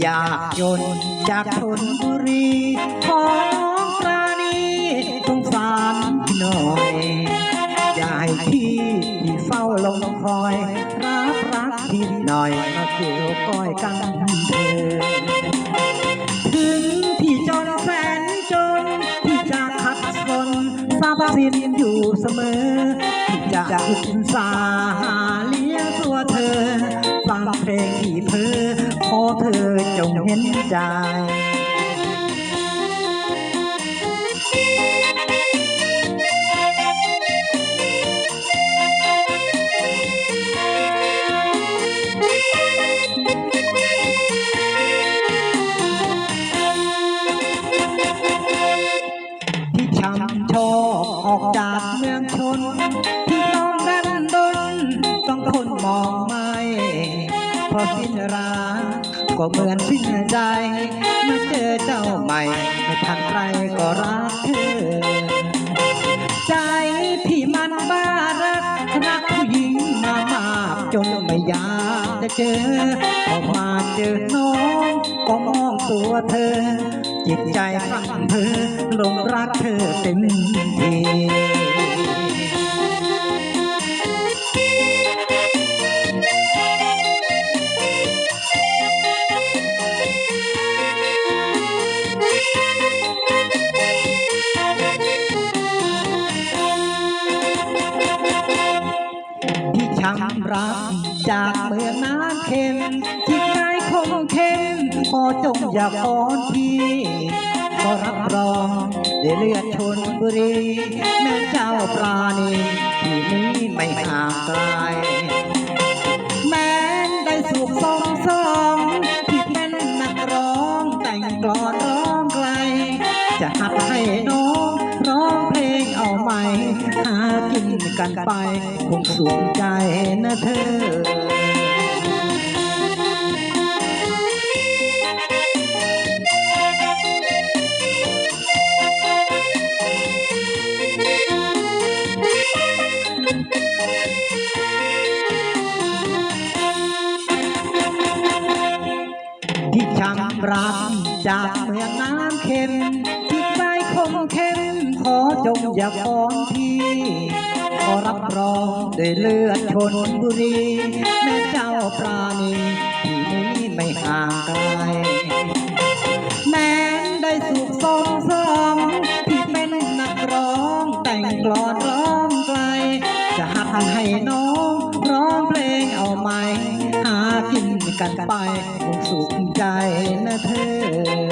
อยากจนจากชนบุรีขอน้องปราณีสงสารพี่หน่อยอย่าให้พี่ที่เฝ้าลงคอย รับรักพี่หน่อยมาเกี่ยวก้อยกันเถิดถึงพี่จนแสนจน พี่จะขัดสนทรัพย์สินอยู่เสมอพี่จะอุตสาหาเลี้ยงตัวเธอฟังเพลงที่เพอขอเธอ จงเห็นใจที่ช้ำชอบออกจากเมืองชนที่ต้องดันดนต้องคนมองไม่พอสิ้นรัก ก็เหมือนสิ้นใจเมื่อเจอเจ้าใหม่ ไม่ทันไรก็รักเธอ ใจพี่มันบ้ารักรักผู้หญิงมามากจนไม่อยากจะเจอพอมาเจอน้องก็มองตัวเธอ จิตใจสั่นเพอหลงรักเธอเต็มที ช้ำรัก จากเมืองน้ำเค็มที่ใจคงเข้มขอจงอย่าฟ้อนพี่ก็รับรองได้เลือดชนบุรี แม่เจ้าปราณีที่นี้ไม่ห่างไกลแม้ได้สุขสองสองที่เป็นนักร้องแต่งกลอนร้องไกล จะหัดให้น้องร้องเพลงเอาใหม่หา กันไป คงสุขใจนะเธอที่ช้ำรักจากเมืองน้ำเค็มจิตใจคงเข้มขอจงอย่าฟ้องพี่ขอ รับรองด้วยเลือดชนบุรี แม่เจ้าปราณีที่นี้ไม่ห่างไกลแม้ได้สุขสองสองที่เป็นนักร้องแต่งกลอนร้องไกล จะหัดให้น้องร้องเพลงเอาไหมหากินกันไปคงสุขใจนะเธอ